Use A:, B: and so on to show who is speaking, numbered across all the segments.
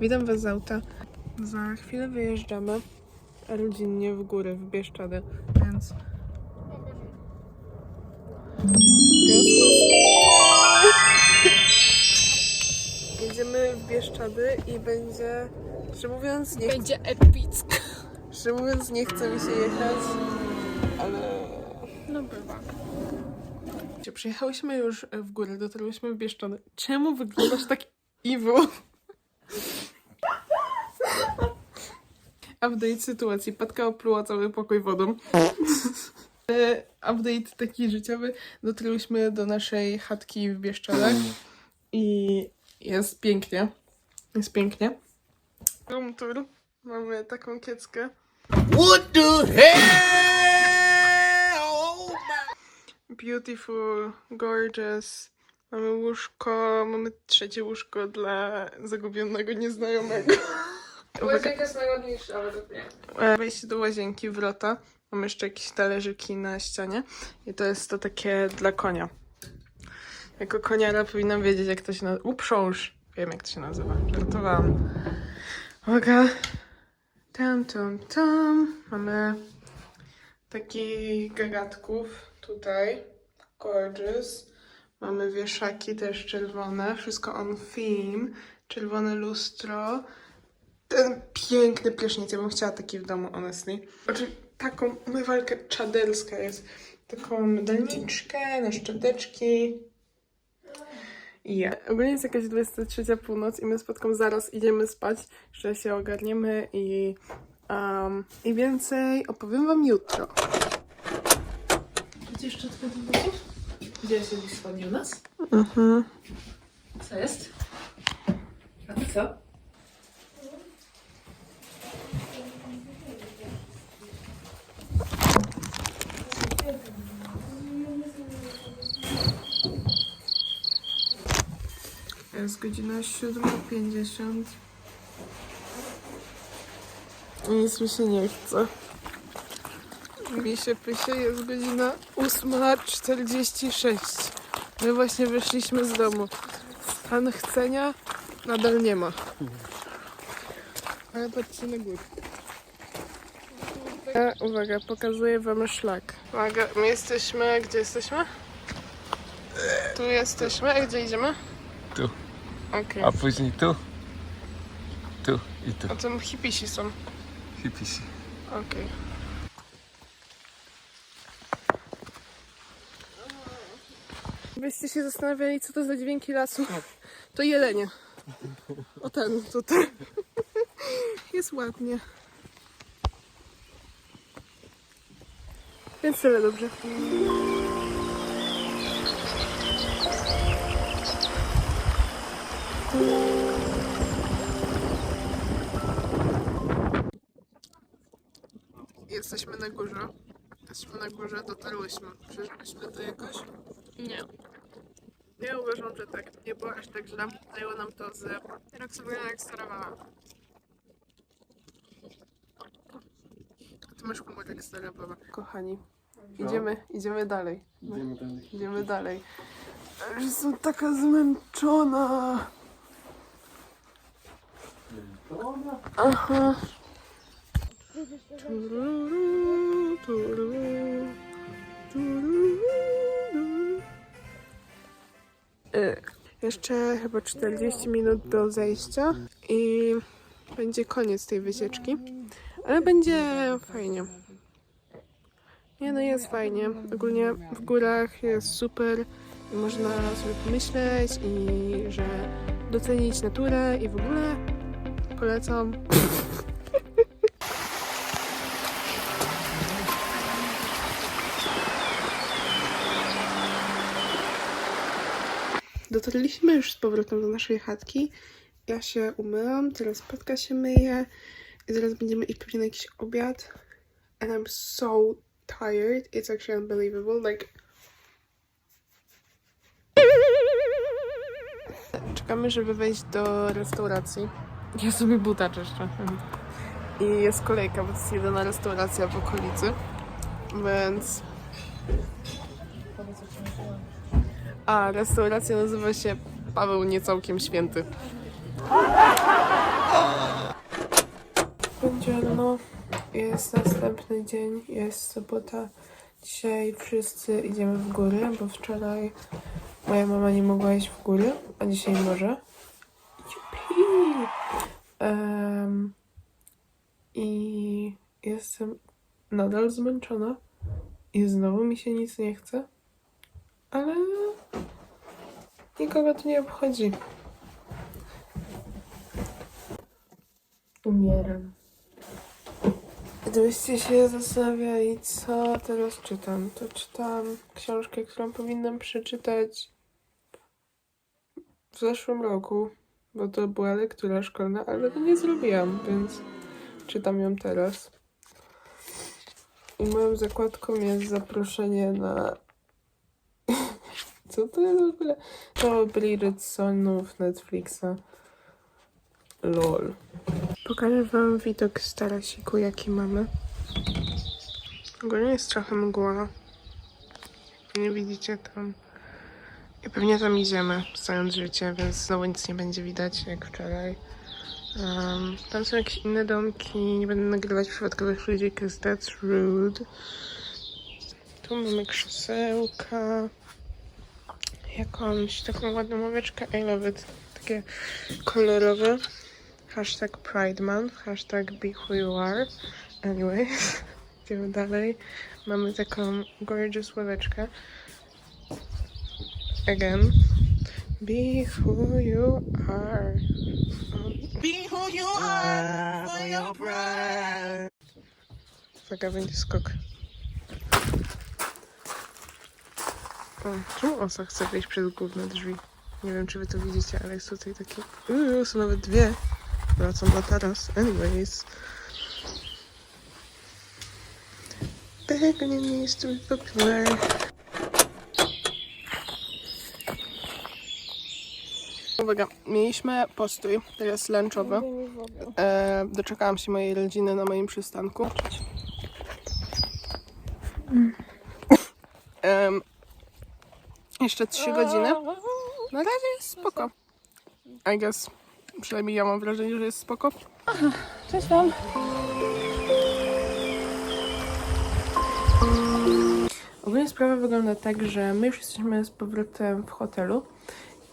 A: Witam Was z auta. Za chwilę wyjeżdżamy rodzinnie w górę, w Bieszczady, więc... Jedziemy w Bieszczady i będzie, szczerze mówiąc, nie,
B: Będzie epicko.
A: szczerze mówiąc, nie chce mi się jechać, ale
B: No bywa.
A: Przyjechałyśmy już w górę, dotarłyśmy w Bieszczady. Czemu wyglądasz tak evil? Update sytuacji. Patka opluła cały pokój wodą. E, Update taki życiowy. Dotarłyśmy do naszej chatki w Bieszczadach i jest pięknie. Jest pięknie. Room tour. Mamy taką kieckę.
C: What the hell?
A: Beautiful, gorgeous. Mamy łóżko, mamy trzecie łóżko dla zagubionego nieznajomego.
B: Łazienka jest najładniejsza według mnie.
A: E, Wejście do łazienki, wrota. Mamy jeszcze jakieś talerzyki na ścianie. I to jest to takie dla konia. Jako koniara powinnam wiedzieć, jak to się nazywa. Uprząż. Wiem, jak to się nazywa. Żartowałam. Uwaga. Tam, tam, tam. Mamy takich gagatków tutaj. Gorgeous. Mamy wieszaki też czerwone. Wszystko on theme. Czerwone lustro. Ten piękny prysznic. Ja bym chciała taki w domu, honestly. Znaczy, taką umywalkę czaderska jest. Taką medalniczkę na szczoteczki. Ja. Ogólnie jest jakaś 23 północ i my spotkam zaraz idziemy spać. Jeszcze się ogarniemy i, um, i więcej opowiem wam jutro.
B: Gdzie szczotkę do włosów? Gdzie jest jeden spodnie u nas?
A: Mhm.
B: Co jest? A to co?
A: Jest godzina 7.50. I Nic mi się nie chce. Mi się pysie, jest godzina 8.46. My właśnie wyszliśmy z domu. Stan chcenia nadal nie ma. Ale patrzcie na górę. Uwaga, pokazuję wam szlak. Uwaga, my jesteśmy, gdzie jesteśmy? Tu jesteśmy, a gdzie idziemy?
C: Tu.
A: Okej.
C: A później tu, tu i tu.
A: A tam hipisi są.
C: Hipisi.
A: Okej. Byście się zastanawiali, co to za dźwięki lasu? To jelenie. O ten tutaj. Jest ładnie. Więc tyle dobrze. Jesteśmy na górze. Jesteśmy na górze, dotarłyśmy. Przeżyliśmy to jakoś?
B: Nie.
A: Ja uważam, że tak. Nie było aż tak źle. Zajęło nam to z rok sobie jak starowała. Ty masz humor jak stara baba. Kochani, idziemy, idziemy dalej.
C: Idziemy dalej.
A: Idziemy dalej. Jestem taka zmęczona. Aha. Tururu, tururu, tururu. E, Jeszcze chyba 40 minut do zejścia i będzie koniec tej wycieczki. Ale będzie fajnie. Nie no, jest fajnie. Ogólnie w górach jest super i można sobie pomyśleć i że docenić naturę i w ogóle polecam. Dotarliśmy już z powrotem do naszej chatki. Ja się umyłam, teraz Patka się myje i zaraz będziemy iść pewnie na jakiś obiad. And I'm so tired. It's actually unbelievable. Like. Czekamy, żeby wejść do restauracji. Ja sobie buta czyszczę. I jest kolejka, bo to jest jedyna restauracja w okolicy. Więc... A, restauracja nazywa się Paweł Niecałkiem Święty. Podzielno. Jest następny dzień, jest sobota. Dzisiaj wszyscy idziemy w góry, bo wczoraj moja mama nie mogła iść w góry, a dzisiaj może. Em, I jestem nadal zmęczona i znowu mi się nic nie chce, ale nikogo to nie obchodzi. Umieram. Gdybyście się zastanawiali, co teraz czytam, to czytam książkę, którą powinnam przeczytać w zeszłym roku, bo to była lektura szkolna, ale to nie zrobiłam, więc czytam ją teraz. I moją zakładką jest zaproszenie na. Co to jest w ogóle? To Bridget Sonów Netflixa. LOL. Pokażę wam widok z tarasiku, jaki mamy. Ogólnie jest trochę mgła. Nie widzicie tam. I pewnie tam idziemy, stojąc życie, więc znowu nic nie będzie widać, jak wczoraj. Um, tam są jakieś inne domki. Nie będę nagrywać przypadkowych ludzi, because that's rude. Tu mamy krzesełka. Jakąś taką ładną ławeczkę. I love it. Takie kolorowe. Hashtag Pride Month. Hashtag Be Who You Are. Anyways. Idziemy dalej. Mamy taką gorgeous ławeczkę. Again. Be who you are.
D: Be who you are for your pride.
A: Uwaga, będzie skok. O, czemu osa chce wejść przez główne drzwi? Nie wiem, czy wy to widzicie, ale jest tutaj taki... Uuu, są nawet dwie. Wracam na taras. Anyways. Begging needs to be popular. Uwaga, mieliśmy postój, teraz lunchowy. E, doczekałam się mojej rodziny na moim przystanku. Em, jeszcze 3 godziny. Na razie jest spoko. I guess. Przynajmniej ja mam wrażenie, że jest spoko.
B: Cześć wam.
A: Ogólnie sprawa wygląda tak, że my już jesteśmy z powrotem w hotelu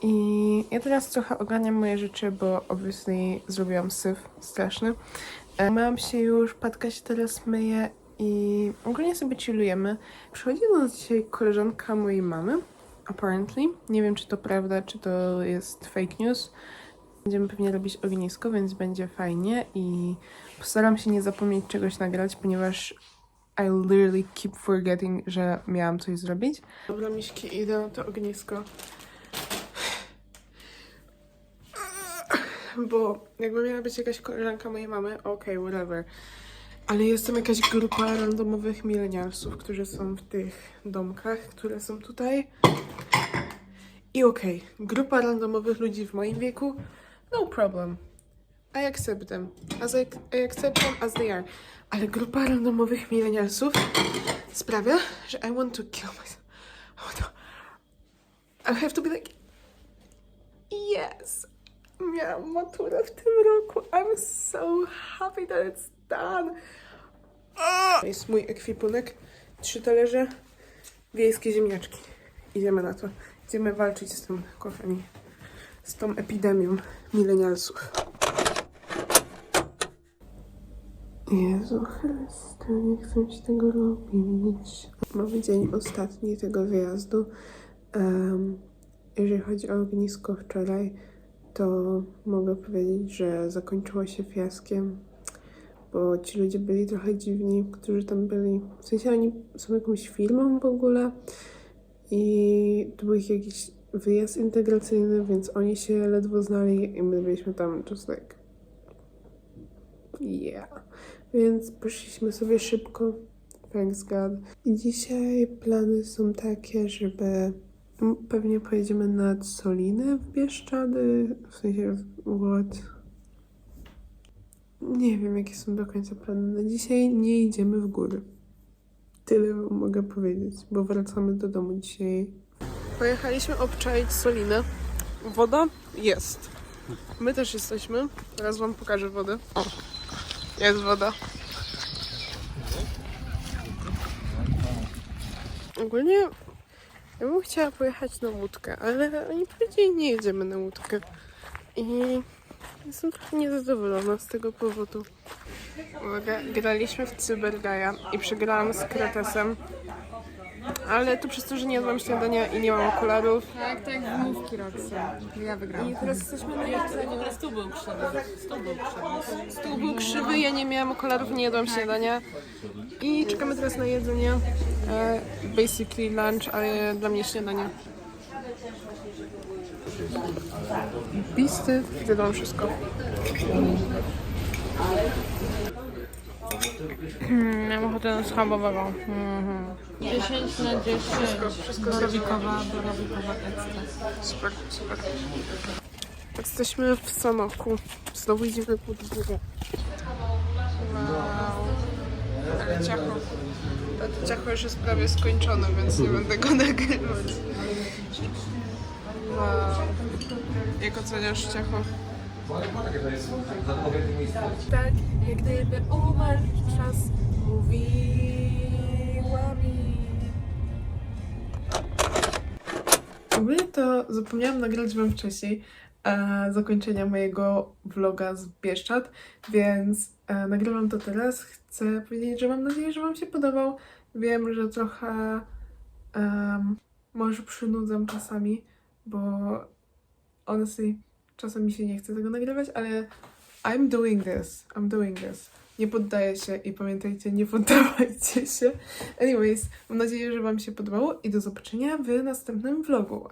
A: i ja teraz trochę ogarniam moje rzeczy, bo obviously zrobiłam syf straszny. E, Myłam się już, Patka się teraz myje i ogólnie sobie chillujemy. Przychodzi do nas dzisiaj koleżanka mojej mamy, apparently. Nie wiem, czy to prawda, czy to jest fake news. Będziemy pewnie robić ognisko, więc będzie fajnie i postaram się nie zapomnieć czegoś nagrać, ponieważ I literally keep forgetting, że miałam coś zrobić. Dobra, miśki, idę na to ognisko. Bo jakby miała być jakaś koleżanka mojej mamy, okej, whatever. Ale jest jakaś grupa randomowych milenialsów, którzy są w tych domkach, które są tutaj. I okej, grupa randomowych ludzi w moim wieku, no problem. I accept them. As I, I accept them as they are. Ale grupa randomowych milenialsów sprawia, że I want to kill myself. Oh no. I have to be like, yes. Miałam maturę w tym roku. I'm so happy that it's done. To jest mój ekwipunek. Trzy talerze, wiejskie ziemniaczki. Idziemy na to. Idziemy walczyć z tym, kochani. Z tą epidemią milenialsów. Jezu Chryste, nie chcę się tego robić. Mamy dzień ostatni tego wyjazdu. Em, jeżeli chodzi o ognisko wczoraj, to mogę powiedzieć, że zakończyło się fiaskiem, bo ci ludzie byli trochę dziwni, którzy tam byli. W sensie oni są jakąś firmą w ogóle i to był ich jakiś wyjazd integracyjny, więc oni się ledwo znali i my byliśmy tam just like yeah. Więc poszliśmy sobie szybko. Thanks God. I dzisiaj plany są takie, żeby Mm, pewnie pojedziemy nad Solinę w Bieszczady, w sensie w Łódź. Nie wiem, jakie są do końca plany na dzisiaj. Nie idziemy w góry. Tyle mogę powiedzieć, bo wracamy do domu dzisiaj. Pojechaliśmy obczaić Solinę. Woda jest. My też jesteśmy. Teraz wam pokażę wodę. Jest woda. Ogólnie ja bym chciała pojechać na łódkę, ale oni powiedzieli nie jedziemy na łódkę. I jestem trochę niezadowolona z tego powodu. Uwaga, graliśmy w Cybergaja i przegrałam z Kretesem. Ale to przez to, że nie jadłam śniadania i nie mam okularów.
B: Tak, tak, wymówki Roxy. Ja wygrałam.
A: I teraz jesteśmy na jedzeniu.
B: Stół był krzywy. Stół był krzywy.
A: Stół był krzywy, ja nie miałam okularów, nie jadłam śniadania. I czekamy teraz na jedzenie. E, basically lunch, ale dla mnie śniadanie. Bisty, wiadomo wszystko.
B: Miałam ochotę na schabowego. 10 na 10.
A: Wszystko
B: Borowikowa, borowikowa ekstra.
A: Super, super. Jesteśmy w Sanoku. Znowu idziemy pod górę. Wow. Ale ciacho. To ciacho już jest prawie skończone, więc nie będę go nagrywać. Wow. Jak oceniasz ciacho? Tak, jak gdyby umarł czas, mówiła mi. Ogólnie to zapomniałam nagrać wam wcześniej e, zakończenia mojego vloga z Bieszczad, więc e, nagrywam to teraz. Chcę powiedzieć, że mam nadzieję, że wam się podobał. Wiem, że trochę może przynudzam czasami, bo honestly czasem mi się nie chce tego nagrywać, ale I'm doing this. I'm doing this. Nie poddaję się i pamiętajcie, nie poddawajcie się. Anyways, mam nadzieję, że Wam się podobało i do zobaczenia w następnym vlogu.